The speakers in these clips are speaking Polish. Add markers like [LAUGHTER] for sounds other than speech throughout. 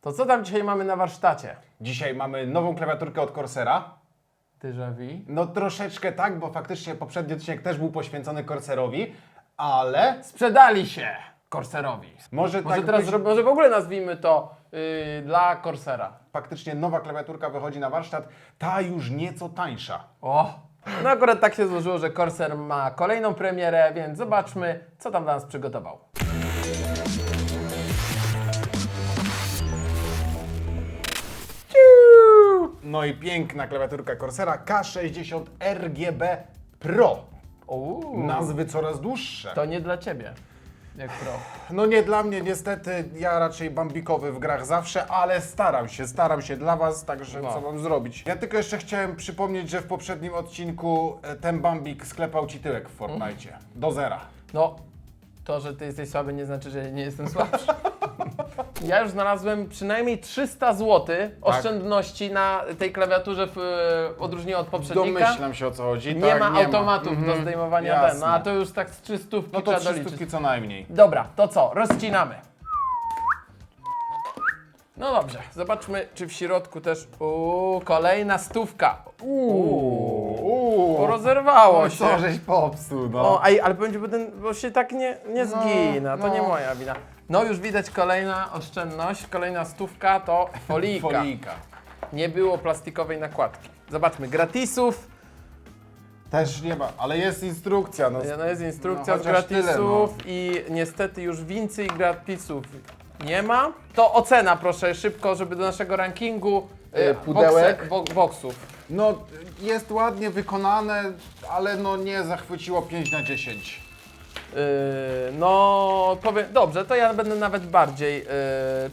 To co tam dzisiaj mamy na warsztacie? Dzisiaj mamy nową klawiaturkę od Corsera. Déjà vu. No troszeczkę tak, bo faktycznie poprzedni odcinek też był poświęcony Corserowi, ale Sprzedali się Corserowi. może, Może tak teraz, być, może w ogóle nazwijmy to yy, dla Corsera. faktycznie nowa klawiaturka wychodzi na warsztat, ta już nieco tańsza. O! No akurat tak się złożyło, że Corsair ma kolejną premierę, więc zobaczmy, co tam dla nas przygotował. No i piękna klawiaturka Corsera K60 RGB Pro. Uuu, Nazwy coraz dłuższe. to nie dla Ciebie, jak pro. No nie dla mnie niestety, ja raczej bambikowy w grach zawsze, ale staram się, staram się dla Was, także No. co mam zrobić. Ja tylko jeszcze chciałem przypomnieć, że w poprzednim odcinku e, ten bambik sklepał Ci tyłek w Fortnite. Do zera. No, to, że ty jesteś słaby nie znaczy, że nie jestem słabszy. [LAUGHS] Ja już znalazłem przynajmniej 300 zł oszczędności na tej klawiaturze w e, odróżnieniu od poprzednika. Domyślam się o co chodzi. Nie tak, ma automatów do Mhm. zdejmowania ten, no a to już tak z trzystówki No to trzeba trzy doliczyć. stówki co najmniej. Dobra, to co? Rozcinamy. No dobrze, zobaczmy, czy w środku też. Uuu, kolejna stówka. Uuu, rozerwało No się. co żeś popsuł, no. O, ej, ale będzie, bo, ten, bo się tak nie, nie No, zgina, to no. nie moja wina. No już widać kolejna oszczędność, kolejna stówka to folijka. Folika. Nie było plastikowej nakładki. Zobaczmy, gratisów, Też nie ma, ale jest instrukcja. No, no jest instrukcja No, z chociaż tyle, gratisów i niestety już więcej gratisów nie ma. To ocena proszę szybko, żeby do naszego rankingu E, y, pudełek. boxe- bo, boxów. no jest ładnie wykonane, ale no nie zachwyciło 5 na 10. Yy, no powiem, dobrze, to ja będę nawet bardziej yy,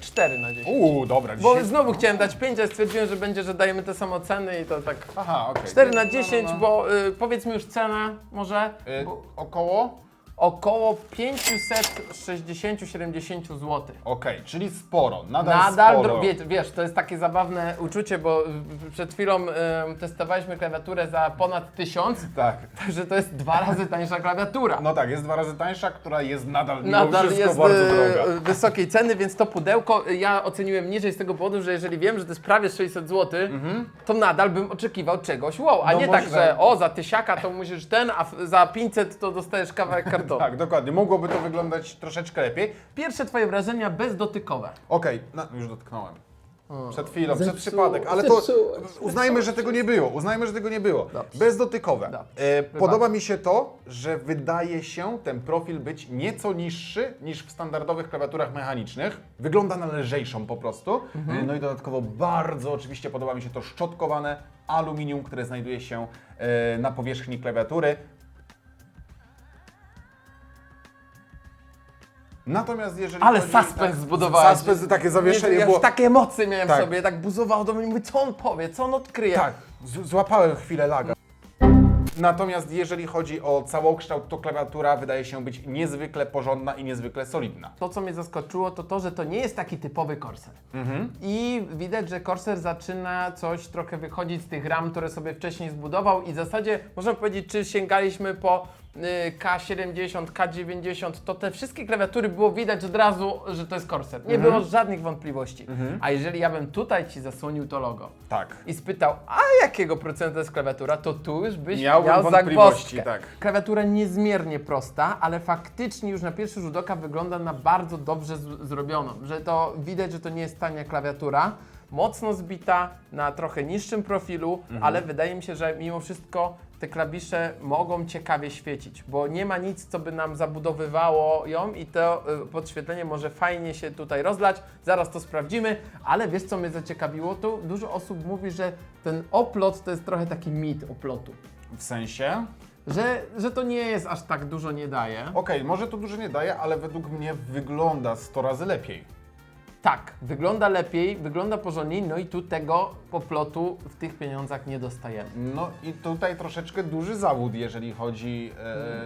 4 na 10. Uuu, dobra, Bo dzisiaj... znowu chciałem dać 5, ale stwierdziłem, że będzie, że dajemy te same oceny i to tak Aha, okej. 4 na No, 10, no, no. bo y, powiedz mi już cenę może Y, około? Około 560-70 zł. Okej, czyli sporo, nadal, Nadal, sporo. dro- wie, wiesz, to jest takie zabawne uczucie, bo y, przed chwilą y, testowaliśmy klawiaturę za ponad 1000, Tak. także to jest dwa razy tańsza klawiatura. No tak, jest dwa razy tańsza, która jest nadal mimo Nadal wszystko jest bardzo y, droga. y, wysokiej ceny, więc to pudełko y, ja oceniłem niżej z tego powodu, że jeżeli wiem, że to jest prawie 600 zł, to nadal bym oczekiwał czegoś wow, a No nie tak, że o za tysiaka to musisz ten, a f- za 500 to dostajesz kawałek [LAUGHS] kartonu. Tak, dokładnie. Mogłoby to wyglądać troszeczkę lepiej. Pierwsze twoje wrażenia bezdotykowe. Okej, no, już dotknąłem. Przed chwilą, przed przypadek, ale to uznajmy, że tego nie było. Uznajmy, że tego nie było. Dobrze. Bezdotykowe. Dobrze. E, podoba mi się to, że wydaje się ten profil być nieco niższy niż w standardowych klawiaturach mechanicznych. Wygląda na lżejszą po prostu. E, No i dodatkowo bardzo oczywiście podoba mi się to szczotkowane aluminium, które znajduje się e, na powierzchni klawiatury. Natomiast jeżeli Ale chodzi, suspens zbudowałeś. Suspens, takie zawieszenie Nie, ja było. już takie emocje miałem Tak. w sobie, tak buzowało do mnie, mówię, co on powie, co on odkryje. Tak, z- złapałem chwilę laga. Natomiast jeżeli chodzi o całokształt, to klawiatura wydaje się być niezwykle porządna i niezwykle solidna. To, co mnie zaskoczyło, to to, że to nie jest taki typowy Corsair. I widać, że Corsair zaczyna coś trochę wychodzić z tych ram, które sobie wcześniej zbudował i w zasadzie można powiedzieć, czy sięgaliśmy po K70, K90, to te wszystkie klawiatury było widać od razu, że to jest Corsair. Nie było żadnych wątpliwości. A jeżeli ja bym tutaj Ci zasłonił to logo Tak. i spytał, a jakiego procenta jest klawiatura, to tu już byś Miałbym miał wątpliwości, zagwozdkę. tak. Klawiatura niezmiernie prosta, ale faktycznie już na pierwszy rzut oka wygląda na bardzo dobrze zrobioną. Że to widać, że to nie jest tania klawiatura. Mocno zbita, na trochę niższym profilu, Mhm. ale wydaje mi się, że mimo wszystko te klawisze mogą ciekawie świecić, bo nie ma nic, co by nam zabudowywało ją i to y, podświetlenie może fajnie się tutaj rozlać. Zaraz to sprawdzimy, ale wiesz, co mnie zaciekawiło? Tu dużo osób mówi, że ten oplot to jest trochę taki mit oplotu. W sensie? Że, że to nie jest aż tak dużo nie daje. Okej, może to dużo nie daje, ale według mnie wygląda 100 razy lepiej. Tak, wygląda lepiej, wygląda porządniej, no i tu tego poplotu w tych pieniądzach nie dostajemy. No i tutaj troszeczkę duży zawód, jeżeli chodzi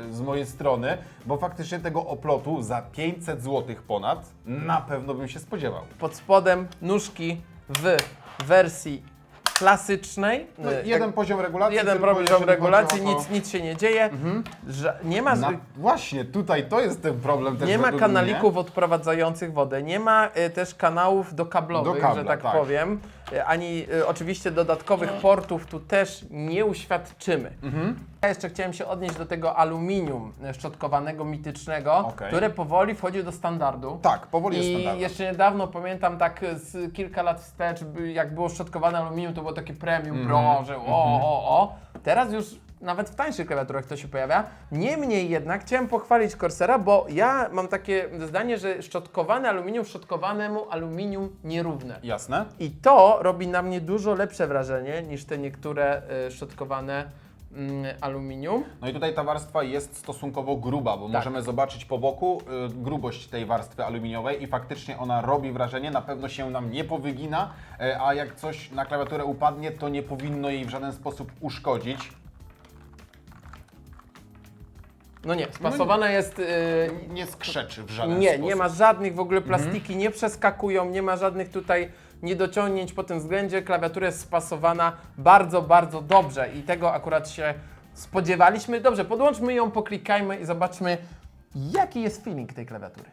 e, z mojej strony, bo faktycznie tego oplotu za 500 zł ponad na pewno bym się spodziewał. Pod spodem nóżki w wersji klasycznej. No, e, jeden jak- poziom regulacji. jeden poziom regulacji, nic, nic się nie dzieje. Że nie ma, Na, właśnie, tutaj to jest ten problem też nie ma kanalików odprowadzających wodę, nie ma e, też kanałów dokablowych, Do kabla, że tak, tak. powiem, E, ani e, oczywiście dodatkowych portów tu też nie uświadczymy. Mhm. Ja jeszcze chciałem się odnieść do tego aluminium e, szczotkowanego, mitycznego, Okej. które powoli wchodzi do standardu. Tak, powoli jest I standardem. jeszcze niedawno pamiętam tak z kilka lat wstecz, jak było szczotkowane aluminium, to było takie premium, Mhm. pro, że o, o, o. Teraz już nawet w tańszych klawiaturach to się pojawia. Niemniej jednak chciałem pochwalić Corsera, bo ja mam takie zdanie, że szczotkowane aluminium szczotkowanemu aluminium nierówne. Jasne? I to robi na mnie dużo lepsze wrażenie niż te niektóre y, szczotkowane mm, aluminium. No i tutaj ta warstwa jest stosunkowo gruba, bo Tak. możemy zobaczyć po boku y, grubość tej warstwy aluminiowej i faktycznie ona robi wrażenie, na pewno się nam nie powygina, y, a jak coś na klawiaturę upadnie, to nie powinno jej w żaden sposób uszkodzić. No nie, spasowana jest y, Nie skrzeczy w żaden Nie, sposób. nie ma żadnych w ogóle plastiki, nie przeskakują, nie ma żadnych tutaj niedociągnięć po tym względzie. Klawiatura jest spasowana bardzo, bardzo dobrze i tego akurat się spodziewaliśmy. Dobrze, podłączmy ją, poklikajmy i zobaczmy, jaki jest feeling tej klawiatury.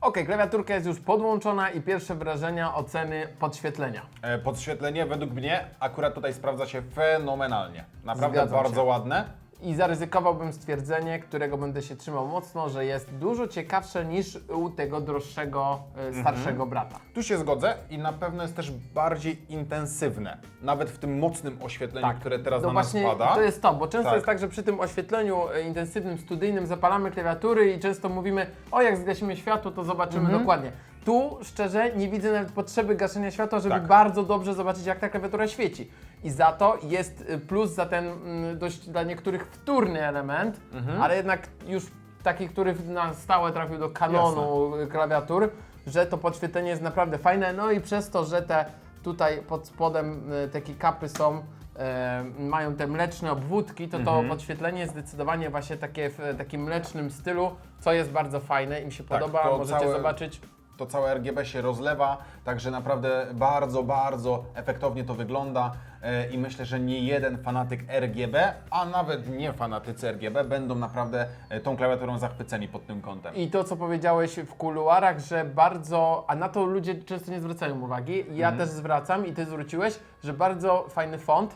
Ok, klawiaturka jest już podłączona i pierwsze wrażenia, oceny podświetlenia. E, Podświetlenie według mnie akurat tutaj sprawdza się fenomenalnie. Naprawdę Zgadzam bardzo się. ładne. I zaryzykowałbym stwierdzenie, którego będę się trzymał mocno, że jest dużo ciekawsze niż u tego droższego, e, starszego brata. Tu się zgodzę i na pewno jest też bardziej intensywne. Nawet w tym mocnym oświetleniu, które teraz no na nas właśnie pada. to jest to, bo często Tak. jest tak, że przy tym oświetleniu e, intensywnym, studyjnym zapalamy klawiatury i często mówimy, o jak zgasimy światło, to zobaczymy Mhm. dokładnie. Tu szczerze nie widzę nawet potrzeby gaszenia światła, żeby Tak. bardzo dobrze zobaczyć jak ta klawiatura świeci. I za to jest y, plus za ten mm, dość dla niektórych wtórny element, Mhm. ale jednak już taki, który na stałe trafił do kanonu y, klawiatur, że to podświetlenie jest naprawdę fajne. No i przez to, że te tutaj pod spodem y, te kapy są e, mają te mleczne obwódki, to Mhm. to podświetlenie jest zdecydowanie właśnie takie w takim mlecznym stylu, co jest bardzo fajne, im się podoba, Tak, to możecie całe- zobaczyć. To całe RGB się rozlewa, także naprawdę bardzo, bardzo efektownie to wygląda e, i myślę, że nie jeden fanatyk RGB, a nawet nie fanatycy RGB będą naprawdę e, tą klawiaturą zachwyceni pod tym kątem. I to, co powiedziałeś w kuluarach, że bardzo, a na to ludzie często nie zwracają uwagi, ja Mhm. też zwracam i ty zwróciłeś, że bardzo fajny font,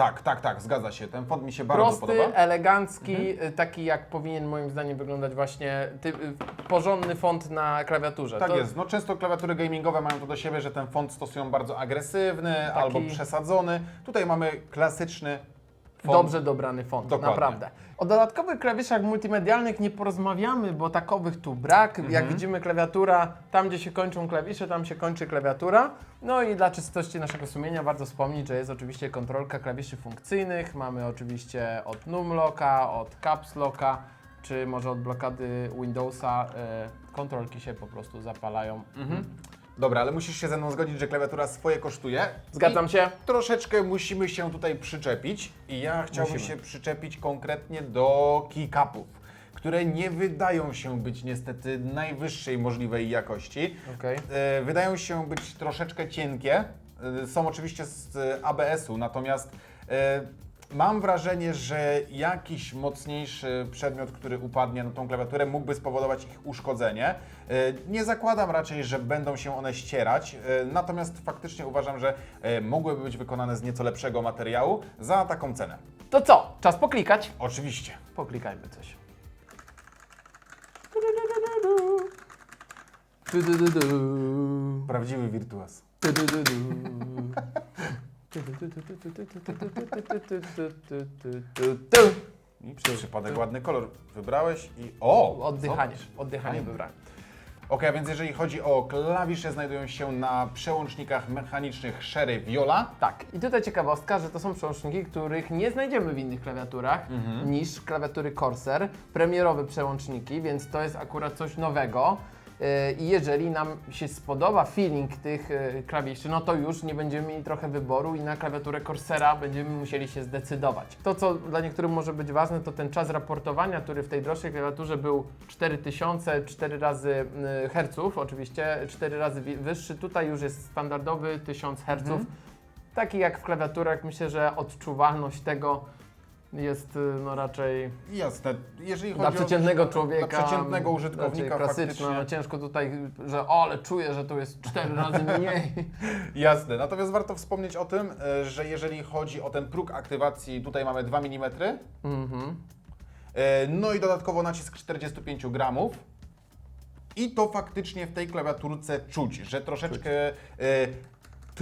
Tak, tak, tak, zgadza się. Ten font mi się bardzo prosty, podoba. elegancki, Mhm. y, taki jak powinien moim zdaniem wyglądać właśnie ty, y, porządny font na klawiaturze. Tak to, jest. No często klawiatury gamingowe mają to do siebie, że ten font stosują bardzo agresywny albo przesadzony. Tutaj mamy klasyczny font. Dobrze dobrany font, Dokładnie. naprawdę. O dodatkowych klawiszach multimedialnych nie porozmawiamy, bo takowych tu brak. Mhm. Jak widzimy klawiatura, tam gdzie się kończą klawisze, tam się kończy klawiatura. No i dla czystości naszego sumienia warto wspomnieć, że jest oczywiście kontrolka klawiszy funkcyjnych. Mamy oczywiście od numlocka, od caps locka, czy może od blokady Windowsa. E, kontrolki się po prostu zapalają. Mhm. Dobra, ale musisz się ze mną zgodzić, że klawiatura swoje kosztuje. Zgadzam I się. Troszeczkę musimy się tutaj przyczepić i ja chciałbym Musimy. się przyczepić konkretnie do keycapów, które nie wydają się być niestety najwyższej możliwej jakości. Okej. E, Wydają się być troszeczkę cienkie. E, Są oczywiście z e, ABS-u, natomiast e, Mam wrażenie, że jakiś mocniejszy przedmiot, który upadnie na tą klawiaturę, mógłby spowodować ich uszkodzenie. E, nie zakładam raczej, że będą się one ścierać, e, natomiast faktycznie uważam, że e, mogłyby być wykonane z nieco lepszego materiału za taką cenę. To co? Czas poklikać? Oczywiście. Poklikajmy coś. Prawdziwy wirtuaz. [LAUGHS] I przez przypadek ładny kolor wybrałeś i o! Oddychanie, zobacz. oddychanie Fajnie. wybrałem. Ok, a więc jeżeli chodzi o klawisze, znajdują się na przełącznikach mechanicznych Sherry Viola. Tak, i tutaj ciekawostka, że to są przełączniki, których nie znajdziemy w innych klawiaturach Mhm. niż klawiatury Corsair. Premierowe przełączniki, więc to jest akurat coś nowego. Yy, I jeżeli nam się spodoba feeling tych yy, klawiszy, no to już nie będziemy mieli trochę wyboru i na klawiaturę Corsera będziemy musieli się zdecydować. To, co dla niektórych może być ważne, to ten czas raportowania, który w tej droższej klawiaturze był 4000, 4 razy yy, herców, oczywiście 4 razy wyższy. Tutaj już jest standardowy 1000 herców. taki jak w klawiaturach, myślę, że odczuwalność tego jest y, no raczej Jasne, jeżeli chodzi dla przeciętnego o, człowieka. Dla przeciętnego użytkownika klasyczna. No, ciężko tutaj, że o, ale czuję, że to jest cztery razy mniej. [LAUGHS] Jasne, natomiast warto wspomnieć o tym, e, że jeżeli chodzi o ten próg aktywacji, tutaj mamy 2 mm, mhm. e, no i dodatkowo nacisk 45 gramów. I to faktycznie w tej klawiaturce czuć, że troszeczkę e,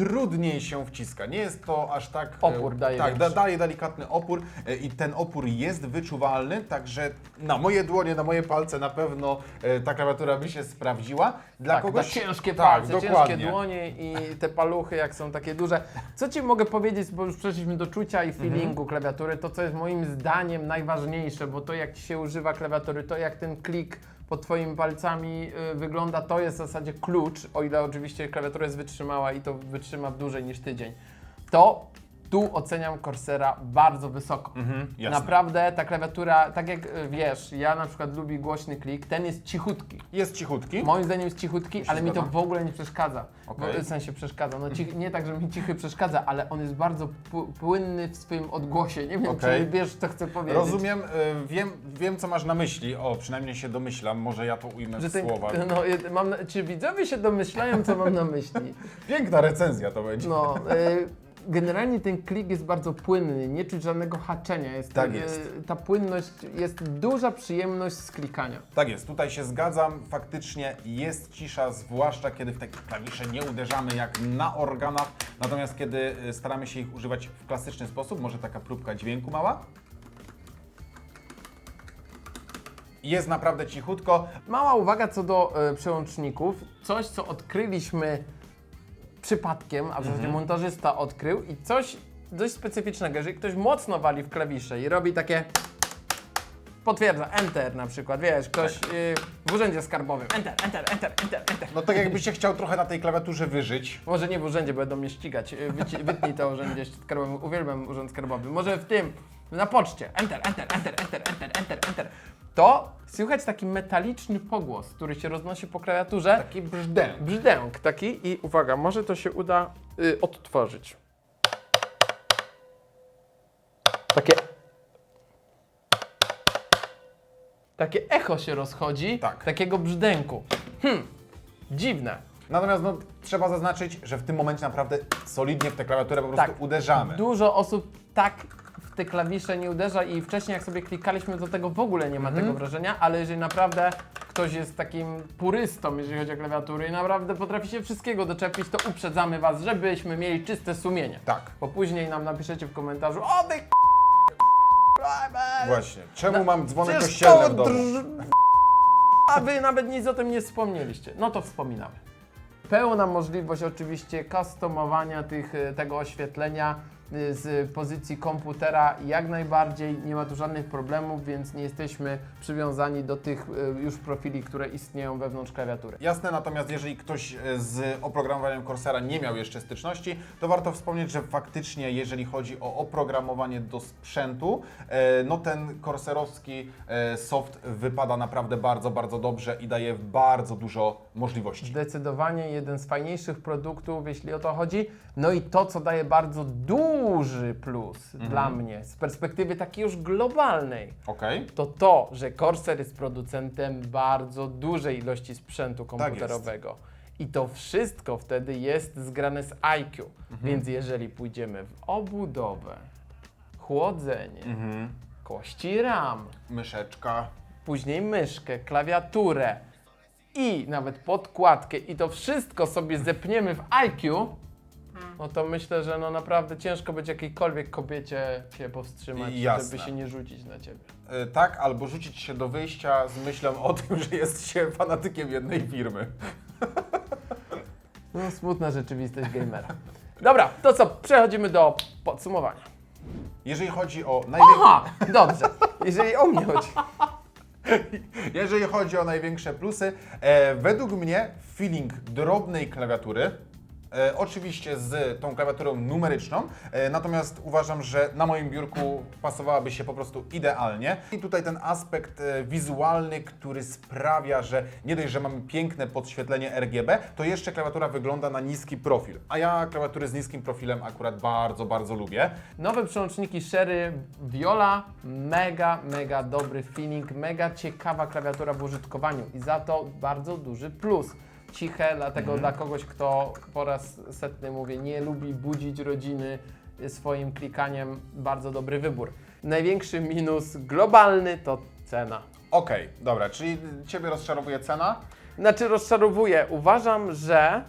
trudniej się wciska. Nie jest to aż tak. e, Opór daje Tak, da, większy. daje delikatny opór e, i ten opór jest wyczuwalny, także na moje dłonie, na moje palce na pewno e, ta klawiatura by się sprawdziła. Dla tak, kogoś na ciężkie tak, palce, ciężkie dokładnie. dłonie i te paluchy, jak są takie duże. Co Ci mogę powiedzieć, bo już przeszliśmy do czucia i Mhm. feelingu klawiatury, to co jest moim zdaniem najważniejsze, bo to jak Ci się używa klawiatury, to jak ten klik pod Twoimi palcami y, wygląda, to jest w zasadzie klucz, o ile oczywiście klawiatura jest wytrzymała i to wytrzyma dłużej niż tydzień. To tu oceniam Corsera bardzo wysoko. Mhm, jasne. Naprawdę ta klawiatura, tak jak y, wiesz, ja na przykład lubię głośny klik, ten jest cichutki. Jest cichutki. Moim zdaniem jest cichutki, ale mi to zgadzam. w ogóle nie przeszkadza. Okej. Bo, w sensie przeszkadza. No, cichy, nie tak, że mi cichy przeszkadza, ale on jest bardzo pł- płynny w swoim odgłosie. Nie wiem, Okej. czy wiesz, co chcę powiedzieć. Rozumiem, y, wiem, wiem co masz na myśli. O, przynajmniej się domyślam, może ja to ujmę Że w słowach. no, mam na, czy widzowie się domyślają, co mam na myśli? [LAUGHS] Piękna recenzja to będzie. No, y, generalnie ten klik jest bardzo płynny, nie czuć żadnego haczenia. Jest, Tak y, jest. Ta płynność, jest duża przyjemność z klikania. Tak jest, tutaj się zgadzam. Faktycznie jest cisza, zwłaszcza kiedy w te klawisze nie uderzamy jak na organach. Natomiast kiedy y, staramy się ich używać w klasyczny sposób, może taka próbka dźwięku mała. Jest naprawdę cichutko. Mała uwaga co do e, przełączników. Coś, co odkryliśmy przypadkiem, a w zasadzie Mhm. montażysta odkrył i coś dość specyficznego. Jeżeli ktoś mocno wali w klawisze i robi takie potwierdza, enter na przykład, wiesz, ktoś Tak. y, w urzędzie skarbowym, enter, enter, enter, enter, enter. No tak jakbyś się chciał trochę na tej klawiaturze wyżyć. Może nie w urzędzie, będą mnie ścigać. Y, Wyci, wytnij to urzędzie skarbowym. Uwielbiam urząd skarbowy. Może w tym, na poczcie. Enter, enter, enter, enter, enter, enter, enter. To słychać taki metaliczny pogłos, który się roznosi po klawiaturze. Taki brzdęk. Brzdęk taki i uwaga, może to się uda y, odtworzyć. Takie. Takie echo się rozchodzi, Tak. takiego brzdęku. Hmm, dziwne. Natomiast no, trzeba zaznaczyć, że w tym momencie naprawdę solidnie w tę klawiaturę po prostu Tak. uderzamy. Dużo osób tak te klawisze nie uderza i wcześniej jak sobie klikaliśmy, to tego w ogóle nie ma Mhm. tego wrażenia, ale jeżeli naprawdę ktoś jest takim purystą, jeżeli chodzi o klawiatury i naprawdę potrafi się wszystkiego doczepić, to uprzedzamy Was, żebyśmy mieli czyste sumienie. Tak. Bo później nam napiszecie w komentarzu, o ty Właśnie. Czemu mam dzwonek Przecież kościelny to w domu? drż- A wy nawet nic o tym nie wspomnieliście. No to wspominamy. Pełna możliwość oczywiście customowania tych, e, tego oświetlenia z pozycji komputera jak najbardziej, nie ma tu żadnych problemów, więc nie jesteśmy przywiązani do tych y, już profili, które istnieją wewnątrz klawiatury. Jasne, natomiast jeżeli ktoś e, z oprogramowaniem Corsera nie miał jeszcze styczności, to warto wspomnieć, że faktycznie jeżeli chodzi o oprogramowanie do sprzętu, no ten korserowski soft wypada naprawdę bardzo, bardzo dobrze i daje bardzo dużo możliwości. Zdecydowanie jeden z fajniejszych produktów, jeśli o to chodzi. No i to, co daje bardzo duży plus dla mnie z perspektywy takiej już globalnej, to to, że Corsair jest producentem bardzo dużej ilości sprzętu Tak komputerowego. I to wszystko wtedy jest zgrane z IQ. Mhm. Więc jeżeli pójdziemy w obudowę, chłodzenie, Mhm. kości RAM, Myszeczka. później myszkę, klawiaturę i nawet podkładkę i to wszystko sobie zepniemy w IQ, no to myślę, że no naprawdę ciężko być jakiejkolwiek kobiecie się powstrzymać, Jasne. żeby się nie rzucić na ciebie. E, Tak, albo rzucić się do wyjścia z myślą o tym, że jest się fanatykiem jednej firmy. No smutna rzeczywistość gamera. Dobra, to co, przechodzimy do podsumowania. Jeżeli chodzi o największe... Aha, dobrze, jeżeli o mnie chodzi. Jeżeli chodzi o największe plusy, e, według mnie feeling drobnej klawiatury E, oczywiście z tą klawiaturą numeryczną, e, natomiast uważam, że na moim biurku pasowałaby się po prostu idealnie. I tutaj ten aspekt e, wizualny, który sprawia, że nie dość, że mamy piękne podświetlenie RGB, to jeszcze klawiatura wygląda na niski profil. A ja klawiatury z niskim profilem akurat bardzo, bardzo lubię. Nowe przełączniki Sherry Viola, mega, mega dobry feeling, mega ciekawa klawiatura w użytkowaniu i za to bardzo duży plus. Ciche, dlatego dla kogoś, kto po raz setny mówię, nie lubi budzić rodziny swoim klikaniem, bardzo dobry wybór. Największy minus globalny to cena. Okej, dobra, czyli Ciebie rozczarowuje cena? Znaczy rozczarowuje, uważam, że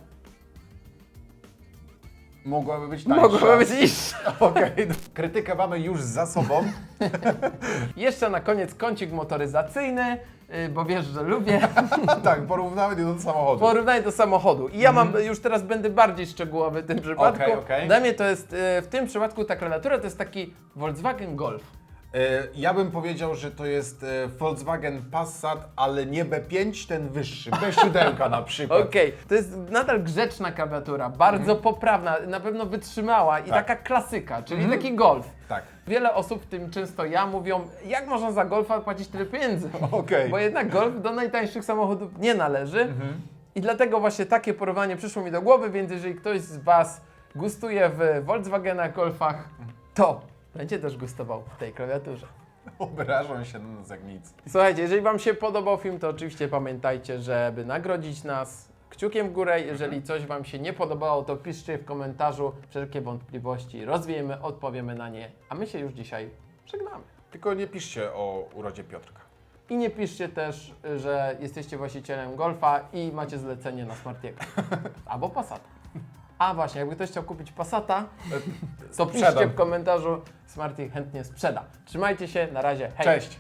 Mogłaby być tańsza. mogłoby być niższa. [LAUGHS] Okej, krytykę mamy już za sobą. [LAUGHS] Jeszcze na koniec kącik motoryzacyjny, yy, bo wiesz, że lubię. [LAUGHS] tak, porównamy do samochodu. Porównaj do samochodu. I ja mam, już teraz będę bardziej szczegółowy w tym przypadku. Okej, okej. Dla mnie to jest, e, w tym przypadku ta klawiatura to jest taki Volkswagen Golf. E, Ja bym powiedział, że to jest e, Volkswagen Passat, ale nie B5, ten wyższy, bez siódełka na przykład. Okej, to jest nadal grzeczna klawiatura, bardzo poprawna, na pewno wytrzymała i Mhm. Tak. taka klasyka, czyli taki Golf. Tak. Wiele osób, w tym często ja, mówią, jak można za Golfa płacić tyle pieniędzy? Okej. Bo jednak Golf do najtańszych samochodów nie należy. Mhm. I dlatego właśnie takie porównanie przyszło mi do głowy, więc jeżeli ktoś z Was gustuje w Volkswagenach Golfach, to będzie też gustował w tej klawiaturze. Obrażą się na nas jak nic. Słuchajcie, jeżeli Wam się podobał film, to oczywiście pamiętajcie, żeby nagrodzić nas kciukiem w górę. Jeżeli coś Wam się nie podobało, to piszcie w komentarzu wszelkie wątpliwości, rozwiejemy, odpowiemy na nie, a my się już dzisiaj żegnamy. Tylko nie piszcie o urodzie Piotrka. I nie piszcie też, że jesteście właścicielem Golfa i macie zlecenie na Smartiego. [LAUGHS] Albo Passata. A właśnie, jakby ktoś chciał kupić Passata, [LAUGHS] to piszcie Sprzedam. w komentarzu, Smarty chętnie sprzeda. Trzymajcie się, na razie, hej! Cześć!